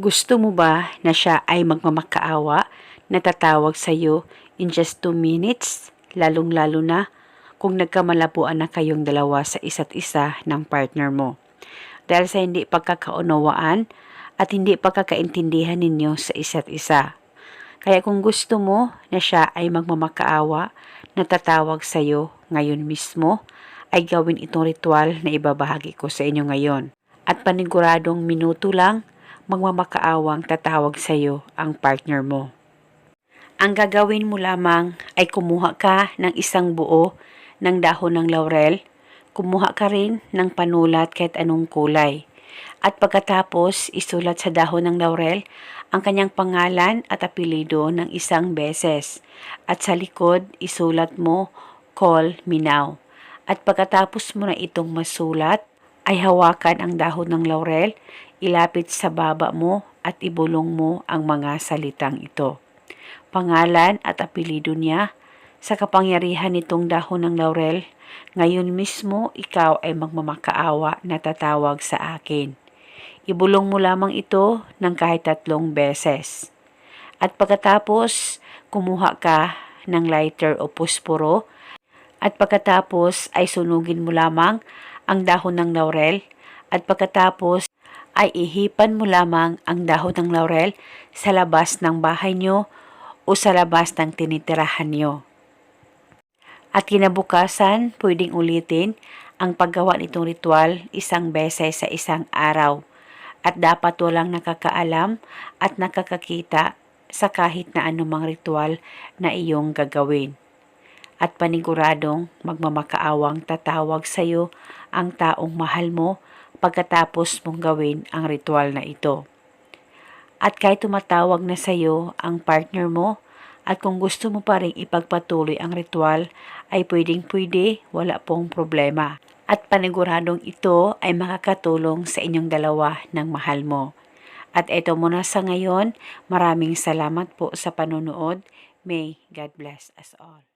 Gusto mo ba na siya ay magmamakaawa na tatawag sa iyo in just 2 minutes? Lalong-lalo na kung nagkamalabuan na kayong dalawa sa isa't isa ng partner mo. Dahil sa hindi pagkakaunawaan at hindi pagkakaintindihan ninyo sa isa't isa. Kaya kung gusto mo na siya ay magmamakaawa na tatawag sa iyo ngayon mismo, ay gawin itong ritual na ibabahagi ko sa inyo ngayon. At paniguradong minuto lang, magmamakaawang tatawag sa iyo ang partner mo. Ang gagawin mo lamang ay kumuha ka ng isang buo ng dahon ng laurel, kumuha ka rin ng panulat kahit anong kulay. At pagkatapos isulat sa dahon ng laurel ang kanyang pangalan at apelido ng isang beses. At sa likod isulat mo, call me now. At pagkatapos mo na itong masulat, ay hawakan ang dahon ng laurel, ilapit sa baba mo at ibulong mo ang mga salitang ito. Pangalan at apelido niya, sa kapangyarihan nitong dahon ng laurel, ngayon mismo ikaw ay magmamakaawa na tatawag sa akin. Ibulong mo lamang ito ng kahit tatlong beses. At pagkatapos, kumuha ka ng lighter o pusporo at pagkatapos ay sunugin mo lamang ang dahon ng laurel at pagkatapos ay ihipan mo lamang ang dahon ng laurel sa labas ng bahay nyo o sa labas ng tinitirahan nyo. At kinabukasan, pwedeng ulitin ang paggawa nitong ritual isang beses sa isang araw. At dapat walang nakakaalam at nakakakita sa kahit na anumang ritual na iyong gagawin. At paniguradong magmamakaawang tatawag sa iyo ang taong mahal mo pagkatapos mong gawin ang ritual na ito. At kahit tumatawag na sa iyo ang partner mo, at kung gusto mo pa rin ipagpatuloy ang ritual, ay pwedeng pwede, wala pong problema. At paniguradong ito ay makakatulong sa inyong dalawa ng mahal mo. At eto muna sa ngayon, maraming salamat po sa panonood. May God bless us all.